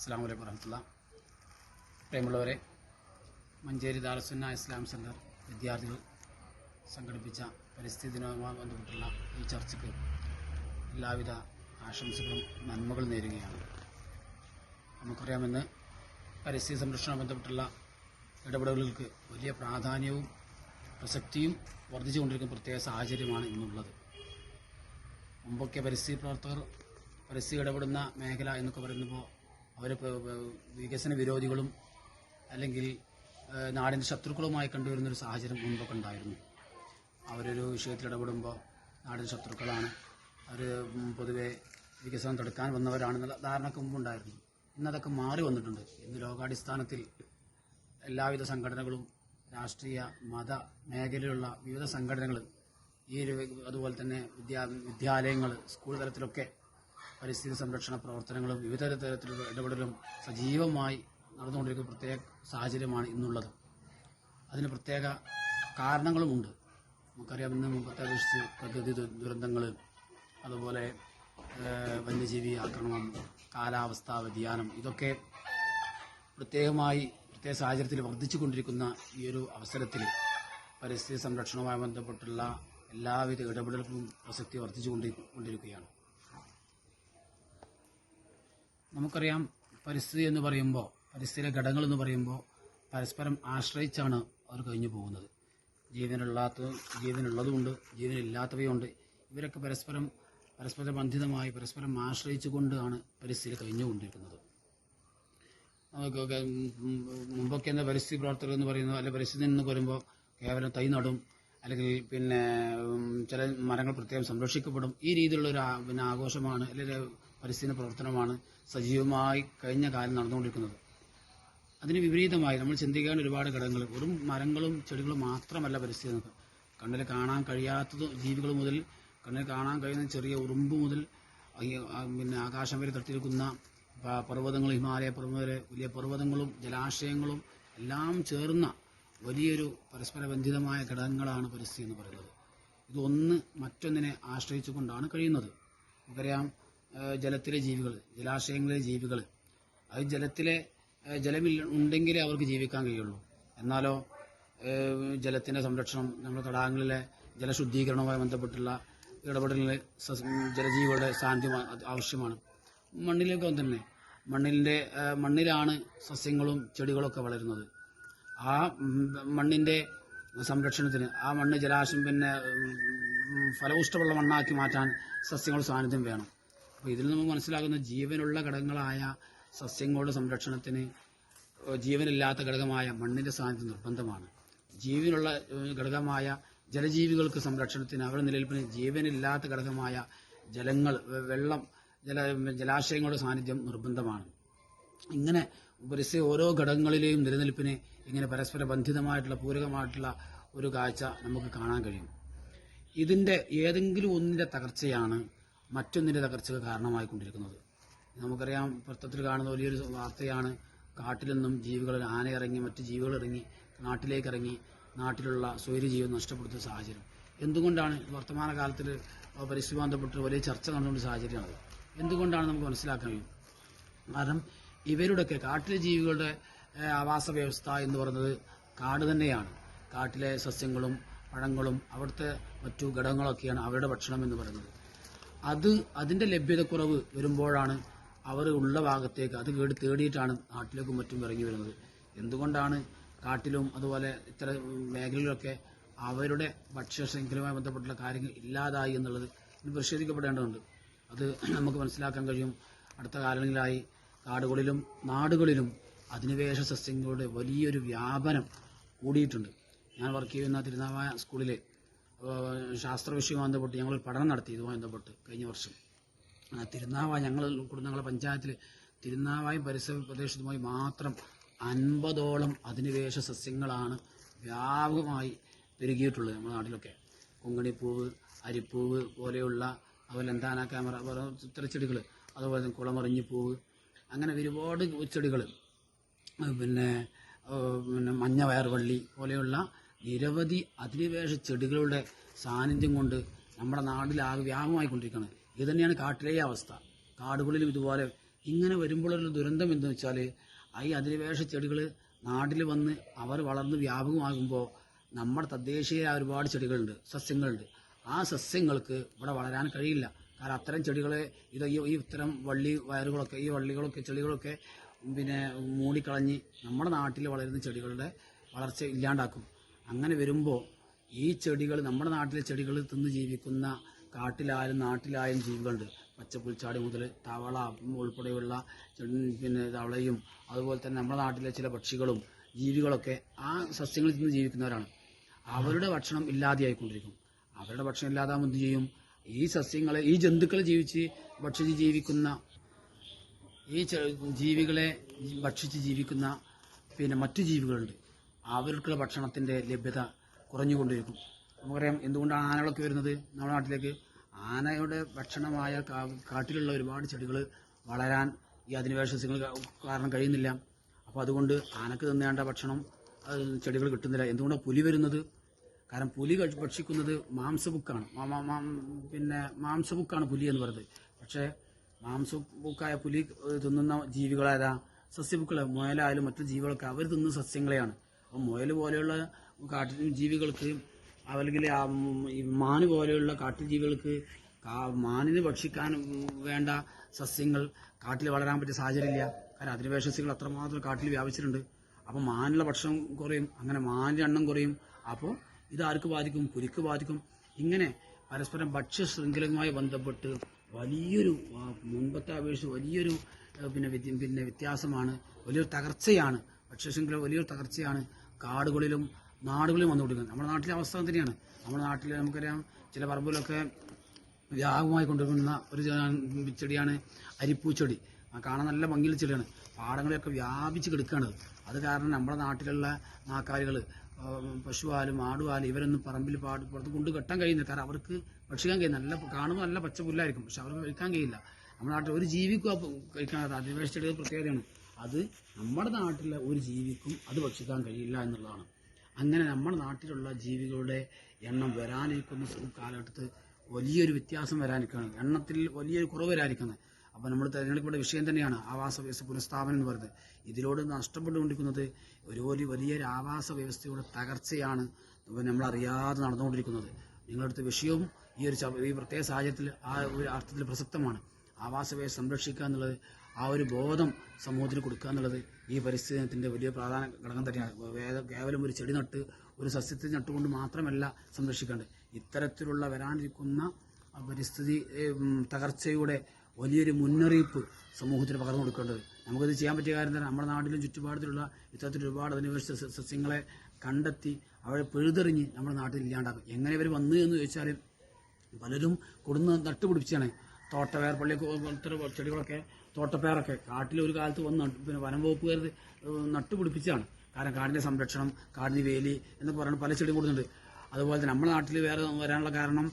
അസ്സാം വലൈക്കും വരഹമുല്ല പ്രിയമുള്ളവരെ മഞ്ചേരി ദാലസുന്ന ഇസ്ലാം സെന്റർ വിദ്യാർത്ഥികൾ സംഘടിപ്പിച്ച പരിസ്ഥിതി ദിനവുമായി ബന്ധപ്പെട്ടുള്ള ഈ ചർച്ചയ്ക്ക് എല്ലാവിധ ആശംസകളും നന്മകളും നേരുകയാണ്. നമുക്കറിയാമെന്ന് പരിസ്ഥിതി സംരക്ഷണവുമായി ബന്ധപ്പെട്ടുള്ള ഇടപെടലുകൾക്ക് വലിയ പ്രാധാന്യവും പ്രസക്തിയും വർദ്ധിച്ചുകൊണ്ടിരിക്കുന്ന പ്രത്യേക സാഹചര്യമാണ് ഇന്നുള്ളത്. മുമ്പൊക്കെ പരിസ്ഥിതി പ്രവർത്തകർ പരിസ്ഥിതി ഇടപെടുന്ന മേഖല എന്നൊക്കെ പറയുമ്പോൾ അവർ വികസന വിരോധികളും അല്ലെങ്കിൽ നാടിന്റെ ശത്രുക്കളുമായി കണ്ടുവരുന്നൊരു സാഹചര്യം മുൻപൊക്കെ ഉണ്ടായിരുന്നു. അവരൊരു വിഷയത്തിൽ ഇടപെടുമ്പോൾ നാടിന്റെ ശത്രുക്കളാണ്. അവർ പൊതുവെ വികസനം തടുക്കാൻ വന്നവരാണെന്നുള്ള ധാരണക്ക് മുമ്പുണ്ടായിരുന്നു. ഇന്നതൊക്കെ മാറി വന്നിട്ടുണ്ട്. ഇന്ന് ലോകാടിസ്ഥാനത്തിൽ എല്ലാവിധ സംഘടനകളും രാഷ്ട്രീയ മത മേഖലയിലുള്ള വിവിധ സംഘടനകൾ ഈ അതുപോലെ തന്നെ വിദ്യാ വിദ്യാലയങ്ങൾ സ്കൂൾ തലത്തിലൊക്കെ പരിസ്ഥിതി സംരക്ഷണ പ്രവർത്തനങ്ങളും വിവിധ തരത്തിലുള്ള ഇടപെടലും സജീവമായി നടന്നുകൊണ്ടിരിക്കുന്ന പ്രത്യേക സാഹചര്യമാണ് ഇന്നുള്ളത്. അതിന് പ്രത്യേക കാരണങ്ങളുമുണ്ട്. നമുക്കറിയാം ഇന്ന് മുമ്പത്തെ അപേക്ഷിച്ച് പ്രകൃതി ദുരന്തങ്ങൾ അതുപോലെ വന്യജീവി ആക്രമണം കാലാവസ്ഥാ വ്യതിയാനം ഇതൊക്കെ പ്രത്യേകമായി പ്രത്യേക സാഹചര്യത്തിൽ വർദ്ധിച്ചുകൊണ്ടിരിക്കുന്ന ഈ ഒരു അവസരത്തിൽ പരിസ്ഥിതി സംരക്ഷണവുമായി ബന്ധപ്പെട്ടുള്ള എല്ലാവിധ ഇടപെടലുകളും പ്രസക്തി വർദ്ധിച്ചുകൊണ്ടി കൊണ്ടിരിക്കുകയാണ്. നമുക്കറിയാം പരിസ്ഥിതി എന്ന് പറയുമ്പോൾ പരിസ്ഥിതിയിലെ ഘടകങ്ങൾ എന്ന് പറയുമ്പോൾ പരസ്പരം ആശ്രയിച്ചാണ് അവർ കഴിഞ്ഞു പോകുന്നത്. ജീവനുള്ളാത്ത ജീവനുള്ളതുമുണ്ട് ജീവനില്ലാത്തവയുണ്ട്. ഇവരൊക്കെ പരസ്പരം പരസ്പര ബന്ധിതമായി പരസ്പരം ആശ്രയിച്ചുകൊണ്ടാണ് പരിസ്ഥിതി കഴിഞ്ഞുകൊണ്ടിരിക്കുന്നത്. നമുക്കൊക്കെ മുമ്പൊക്കെ എന്താ പരിസ്ഥിതി പ്രവർത്തകർ എന്ന് പറയുന്നത് അല്ലെ പരിസ്ഥിതി എന്ന് പറയുമ്പോൾ കേവലം തൈ നടും അല്ലെങ്കിൽ പിന്നെ ചില മരങ്ങൾ പ്രത്യേകം സംരക്ഷിക്കപ്പെടും. ഈ രീതിയിലുള്ള ഒരു പിന്നെ ആഘോഷമാണ് അല്ലെങ്കിൽ പരിസ്ഥിതി പ്രവർത്തനമാണ് സജീവമായി കഴിഞ്ഞ കാലം നടന്നുകൊണ്ടിരിക്കുന്നത്. അതിന് വിപരീതമായി നമ്മൾ ചിന്തിക്കേണ്ട ഒരുപാട് ഘടകങ്ങൾ വെറും മരങ്ങളും ചെടികളും മാത്രമല്ല പരിസ്ഥിതി നമുക്ക് കണ്ണിൽ കാണാൻ കഴിയാത്തത് ജീവികൾ മുതൽ കണ്ണിൽ കാണാൻ കഴിയുന്ന ചെറിയ ഉറുമ്പ് മുതൽ പിന്നെ ആകാശം വരെ തട്ടിയിരിക്കുന്ന പർവതങ്ങൾ ഹിമാലയ പർവത വലിയ പർവതങ്ങളും ജലാശയങ്ങളും എല്ലാം ചേർന്ന വലിയൊരു പരസ്പര ബന്ധിതമായ ഘടകങ്ങളാണ് പരിസ്ഥിതി എന്ന് പറയുന്നത്. ഇതൊന്ന് മറ്റൊന്നിനെ ആശ്രയിച്ചുകൊണ്ടാണ് കഴിയുന്നത്. നമുക്കറിയാം ജലത്തിലെ ജീവികൾ ജലാശയങ്ങളിലെ ജീവികൾ. അത് ജലത്തിലെ ജലമില്ല ഉണ്ടെങ്കിലേ അവർക്ക് ജീവിക്കാൻ കഴിയുള്ളൂ. എന്നാലോ ജലത്തിന്റെ സംരക്ഷണം നമ്മുടെ തടാകങ്ങളിലെ ജലശുദ്ധീകരണവുമായി ബന്ധപ്പെട്ടുള്ള ഇടപെടലിൽ ജലജീവികളുടെ സാന്നിധ്യം ആവശ്യമാണ്. മണ്ണിലേക്ക് തന്നെ. മണ്ണിന്റെ മണ്ണിലാണ് സസ്യങ്ങളും ചെടികളൊക്കെ വളരുന്നത്. ആ മണ്ണിന്റെ സംരക്ഷണത്തിന് ആ മണ്ണ് ജലാശയം പിന്നെ ഫലപുഷ്ടമുള്ള മണ്ണാക്കി മാറ്റാൻ സസ്യങ്ങൾ സാന്നിധ്യം വേണം. അപ്പോൾ ഇതിൽ നമുക്ക് മനസ്സിലാകുന്ന ജീവനുള്ള ഘടകങ്ങളായ സസ്യങ്ങളുടെ സംരക്ഷണത്തിന് ജീവനില്ലാത്ത ഘടകമായ മണ്ണിന്റെ സാന്നിധ്യം നിർബന്ധമാണ്. ജീവനുള്ള ഘടകമായ ജലജീവികൾക്ക് സംരക്ഷണത്തിന് അവരുടെ നിലനിൽപ്പിന് ജീവനില്ലാത്ത ഘടകമായ ജലങ്ങൾ വെള്ളം ജല ജലാശയങ്ങളുടെ സാന്നിധ്യം നിർബന്ധമാണ്. ഇങ്ങനെ പരിസ്ഥിതി ഓരോ ഘടകങ്ങളിലെയും നിലനിൽപ്പിന് ഇങ്ങനെ പരസ്പര ബന്ധിതമായിട്ടുള്ള പൂരകമായിട്ടുള്ള ഒരു കാഴ്ച നമുക്ക് കാണാൻ കഴിയും. ഇതിന്റെ ഏതെങ്കിലും ഒന്നിന്റെ തകർച്ചയാണ് മറ്റൊന്നിന്റെ തകർച്ചക്ക് കാരണമായിക്കൊണ്ടിരിക്കുന്നത്. നമുക്കറിയാം പത്രത്തിൽ കാണുന്ന വലിയൊരു വാർത്തയാണ് കാട്ടിൽ നിന്നും ജീവികൾ ആന ഇറങ്ങി മറ്റ് ജീവികൾ ഇറങ്ങി നാട്ടിലേക്ക് ഇറങ്ങി നാട്ടിലുള്ള സ്വൈര്യജീവൻ നഷ്ടപ്പെടുത്തുന്ന സാഹചര്യം. എന്തുകൊണ്ടാണ് വർത്തമാന കാലത്തിൽ പരിസ്ഥിതി ബന്ധപ്പെട്ട് വലിയ ചർച്ച നടന്നുകൊണ്ട് സാഹചര്യമാണ് എന്തുകൊണ്ടാണ് നമുക്ക് മനസ്സിലാക്കാൻ കഴിയും? കാരണം ഇവരുടെയൊക്കെ കാട്ടിലെ ജീവികളുടെ ആവാസ വ്യവസ്ഥ എന്ന് പറയുന്നത് കാട് തന്നെയാണ്. കാട്ടിലെ സസ്യങ്ങളും പഴങ്ങളും അവിടുത്തെ മറ്റു ഘടകങ്ങളൊക്കെയാണ് അവരുടെ ഭക്ഷണം എന്ന് പറയുന്നത്. അത് അതിന്റെ ലഭ്യതക്കുറവ് വരുമ്പോഴാണ് അവർ ഉള്ള ഭാഗത്തേക്ക് അത് കേട് തേടിയിട്ടാണ് നാട്ടിലേക്കും മറ്റും ഇറങ്ങി വരുന്നത്. എന്തുകൊണ്ടാണ് കാട്ടിലും അതുപോലെ ഇത്ര മേഖലകളിലൊക്കെ അവരുടെ ഭക്ഷ്യ ശൃംഖലയുമായി ബന്ധപ്പെട്ടുള്ള കാര്യങ്ങൾ ഇല്ലാതായി എന്നുള്ളത് ഇനി പരിശോധിക്കപ്പെടേണ്ടതുണ്ട് അത് നമുക്ക് മനസ്സിലാക്കാൻ കഴിയും. അടുത്ത കാലങ്ങളിലായി കാടുകളിലും നാടുകളിലും അധിനിവേശ സസ്യങ്ങളുടെ വലിയൊരു വ്യാപനം കൂടിയിട്ടുണ്ട്. ഞാൻ വർക്ക് ചെയ്യുന്ന തിരുനാവായ സ്കൂളിലെ ശാസ്ത്ര വിഷയവുമായി ബന്ധപ്പെട്ട് ഞങ്ങൾ പഠനം നടത്തി ഇതുമായി ബന്ധപ്പെട്ട് കഴിഞ്ഞ വർഷം. തിരുനാവായ ഞങ്ങൾ കുടുംബങ്ങളെ പഞ്ചായത്തിൽ തിരുനാവായും പരിസര പ്രദേശത്തുമായി മാത്രം അൻപതോളം അധിനിവേശ സസ്യങ്ങളാണ് വ്യാപകമായി പെരുകിയിട്ടുള്ളത് നമ്മുടെ നാട്ടിലൊക്കെ. കൊങ്ങണിപ്പൂവ് അരിപ്പൂവ് പോലെയുള്ള അതുപോലെ എന്താന ക്യാമറ പോലെ ചിത്രച്ചെടികൾ അതുപോലെ തന്നെ കുളമറിഞ്ഞിപ്പൂവ്. അങ്ങനെ ഒരുപാട് ചെടികൾ പിന്നെ പിന്നെ മഞ്ഞ വയർവള്ളി പോലെയുള്ള നിരവധി അധിനിവേശ ചെടികളുടെ സാന്നിധ്യം കൊണ്ട് നമ്മുടെ നാട്ടിലാകെ വ്യാപകമായിക്കൊണ്ടിരിക്കുകയാണ്. ഇത് തന്നെയാണ് കാട്ടിലെ അവസ്ഥ. കാടുകളിലും ഇതുപോലെ ഇങ്ങനെ വരുമ്പോഴൊരു ദുരന്തം എന്ന് വെച്ചാൽ ഈ അധിനിവേശ ചെടികൾ നാട്ടിൽ വന്ന് അവർ വളർന്ന് വ്യാപകമാകുമ്പോൾ നമ്മുടെ തദ്ദേശീയ ഒരുപാട് ചെടികളുണ്ട് സസ്യങ്ങളുണ്ട്. ആ സസ്യങ്ങൾക്ക് ഇവിടെ വളരാൻ കഴിയില്ല. കാരണം അത്തരം ചെടികളെ ഇത് ഈ ഇത്തരം വള്ളി വയറുകളൊക്കെ ഈ വള്ളികളൊക്കെ ചെടികളൊക്കെ പിന്നെ മൂടിക്കളഞ്ഞ് നമ്മുടെ നാട്ടിൽ വളരുന്ന ചെടികളുടെ വളർച്ച ഇല്ലാണ്ടാക്കും. അങ്ങനെ വരുമ്പോൾ ഈ ചെടികൾ നമ്മുടെ നാട്ടിലെ ചെടികൾ തിന്ന് ജീവിക്കുന്ന കാട്ടിലായാലും നാട്ടിലായാലും ജീവികളുണ്ട്. പച്ചപ്പുൽച്ചാടി മുതൽ തവള ഉൾപ്പെടെയുള്ള പിന്നെ തവളയും അതുപോലെ തന്നെ നമ്മുടെ നാട്ടിലെ ചില പക്ഷികളും ജീവികളൊക്കെ ആ സസ്യങ്ങളിൽ നിന്ന് ജീവിക്കുന്നവരാണ്. അവരുടെ ഭക്ഷണം ഇല്ലാതെയായിക്കൊണ്ടിരിക്കും. അവരുടെ ഭക്ഷണം ഇല്ലാതാകുമ്പോൾ എന്ത് ചെയ്യും? ഈ സസ്യങ്ങളെ ഈ ജന്തുക്കളെ ജീവിച്ച് ഭക്ഷിച്ച് ജീവിക്കുന്ന ഈ ജീവികളെ ഭക്ഷിച്ച് ജീവിക്കുന്ന പിന്നെ മറ്റു ജീവികളുണ്ട്. അവർക്കുള്ള ഭക്ഷണത്തിന്റെ ലഭ്യത കുറഞ്ഞുകൊണ്ടിരിക്കും. നമുക്കറിയാം എന്തുകൊണ്ടാണ് ആനകളൊക്കെ വരുന്നത്? നമ്മുടെ നാട്ടിലേക്ക് ആനയുടെ ഭക്ഷണമായ കാട്ടിലുള്ള ഒരുപാട് ചെടികൾ വളരാൻ ഈ അധിനിവേശ സസ്യങ്ങൾ കാരണം കഴിയുന്നില്ല. അപ്പോൾ അതുകൊണ്ട് ആനക്ക് തിന്നേണ്ട ഭക്ഷണം ചെടികൾ കിട്ടുന്നില്ല. എന്തുകൊണ്ടാണ് പുലി വരുന്നത്? കാരണം പുലി ഭക്ഷിക്കുന്നത് മാംസബുക്കാണ് പിന്നെ മാംസബുക്കാണ് പുലി എന്ന് പറയുന്നത്. പക്ഷേ മാംസബുക്കായ പുലി തിന്നുന്ന ജീവികളേതാ സസ്യബുക്കൾ മുയലായാലും മറ്റു ജീവികളൊക്കെ അവർ തിന്നുന്ന സസ്യങ്ങളെയാണ്. അപ്പം മുയൽ പോലെയുള്ള കാട്ടിൽ ജീവികൾക്ക് അല്ലെങ്കിൽ മാന് പോലെയുള്ള കാട്ടിൽ ജീവികൾക്ക് മാനിന് ഭക്ഷിക്കാൻ വേണ്ട സസ്യങ്ങൾ കാട്ടിൽ വളരാൻ പറ്റിയ സാഹചര്യമില്ല. കാരണം അധിനിവേശ അത്രമാത്രം കാട്ടിൽ വ്യാപിച്ചിട്ടുണ്ട്. അപ്പോൾ മാനിലെ ഭക്ഷണം കുറയും അങ്ങനെ മാനിന്റെ എണ്ണം കുറയും. അപ്പോൾ ഇത് ആർക്ക് ബാധിക്കും? കുരുക്ക് ബാധിക്കും. ഇങ്ങനെ പരസ്പരം ഭക്ഷ്യ ശൃംഖലയുമായി ബന്ധപ്പെട്ട് വലിയൊരു മുൻപത്തെ അപേക്ഷിച്ച് വലിയൊരു പിന്നെ പിന്നെ വ്യത്യാസമാണ്. വലിയൊരു തകർച്ചയാണ്. ഭക്ഷ്യശൃംഖല വലിയൊരു തകർച്ചയാണ്. കാടുകളിലും നാടുകളിലും വന്നുകൊണ്ടിരിക്കുന്നത്. നമ്മുടെ നാട്ടിലെ അവസ്ഥ തന്നെയാണ് നമ്മുടെ നാട്ടിൽ നമുക്കറിയാം ചില പറമ്പിലൊക്കെ വ്യാപകമായി കൊണ്ടുവരുന്ന ഒരു ചെടിയാണ് അരിപ്പൂച്ചെടി ആ കാണാൻ നല്ല ഭംഗിയുള്ള ചെടിയാണ്. പാടങ്ങളെയൊക്കെ വ്യാപിച്ച് കിടക്കുകയാണ് അത്. കാരണം നമ്മുടെ നാട്ടിലുള്ള നാക്കാലികൾ പശുവാലും ആടുവാലും ഇവരൊന്നും പറമ്പിൽ പാട് പുറത്ത് കൊണ്ട് കെട്ടാൻ കഴിയുന്നില്ല. കാരണം അവർക്ക് ഭക്ഷിക്കാൻ കഴിയും നല്ല കാണുമ്പോൾ നല്ല പച്ച പുല്ലായിരിക്കും പക്ഷെ അവർക്ക് കഴിക്കാൻ കഴിയില്ല. നമ്മുടെ നാട്ടിൽ ഒരു ജീവിക്കും കഴിക്കാൻ അധിവേശ ചെടികൾ പ്രത്യേകതയാണ്. അത് നമ്മുടെ നാട്ടിലെ ഒരു ജീവിക്കും അത് ഭക്ഷിക്കാൻ കഴിയില്ല എന്നുള്ളതാണ്. അങ്ങനെ നമ്മുടെ നാട്ടിലുള്ള ജീവികളുടെ എണ്ണം വരാനിരിക്കുന്ന കാലഘട്ടത്ത് വലിയൊരു വ്യത്യാസം വരാനിരിക്കുകയാണ്. എണ്ണത്തിൽ വലിയൊരു കുറവ് വരാനിരിക്കുന്നത് അപ്പോൾ നമ്മൾ തിരഞ്ഞെടുക്കേണ്ട വിഷയം തന്നെയാണ് ആവാസ വ്യവസ്ഥ പുനഃസ്ഥാപനം എന്ന് പറയുന്നത്. ഇതിലൂടെ നഷ്ടപ്പെട്ടുകൊണ്ടിരിക്കുന്നത് ഒരു വലിയ വലിയൊരു ആവാസ വ്യവസ്ഥയുടെ തകർച്ചയാണ് നമ്മൾ അറിയാതെ നടന്നുകൊണ്ടിരിക്കുന്നത്. നിങ്ങളടുത്ത വിഷയവും ഈ ഒരു ഈ പ്രത്യേക സാഹചര്യത്തിൽ ആ ഒരു അർത്ഥത്തിൽ പ്രസക്തമാണ്. ആവാസ വ്യവസ്ഥ സംരക്ഷിക്കുക എന്നുള്ളത് ആ ഒരു ബോധം സമൂഹത്തിന് കൊടുക്കുക എന്നുള്ളത് ഈ പരിസ്ഥിതിത്തിന്റെ വലിയ പ്രധാന ഘടകം തന്നെയാണ്. കേവലം ഒരു ചെടി നട്ട് ഒരു സസ്യത്തെ നട്ടുകൊണ്ട് മാത്രമല്ല സംരക്ഷിക്കേണ്ടത്. ഇത്തരത്തിലുള്ള വരാനിരിക്കുന്ന പരിസ്ഥിതി തകർച്ചയുടെ വലിയൊരു മുന്നറിയിപ്പ് സമൂഹത്തിന് പകർന്നു കൊടുക്കേണ്ടത്. നമുക്കിത് ചെയ്യാൻ പറ്റിയ കാര്യം തന്നെ നമ്മുടെ നാട്ടിലും ചുറ്റുപാടത്തിലുള്ള ഇത്തരത്തിൽ ഒരുപാട് അധിനിവേശ സസ്യങ്ങളെ കണ്ടെത്തി അവരെ പിഴുതെറിഞ്ഞ് നമ്മുടെ നാട്ടിൽ ഇല്ലാണ്ടാക്കും എങ്ങനെ ഇവർ വന്നു എന്ന് ചോദിച്ചാൽ പലരും കൊടുന്ന് നട്ടുപിടിപ്പിച്ചാണ്. തോട്ടപ്പയർ പള്ളി ചെടികളൊക്കെ തോട്ടപ്പയറൊക്കെ കാട്ടിൽ ഒരു കാലത്ത് വന്ന് പിന്നെ വനം വകുപ്പുകാർ നട്ടുപിടിപ്പിച്ചാണ് കാരണം കാടിന്റെ സംരക്ഷണം കാടിന് വേലി എന്നൊക്കെ പറയുന്ന പല ചെടി കൊടുക്കുന്നുണ്ട് അതുപോലെ തന്നെ നമ്മുടെ നാട്ടിൽ വേറെ വരാനുള്ള കാരണം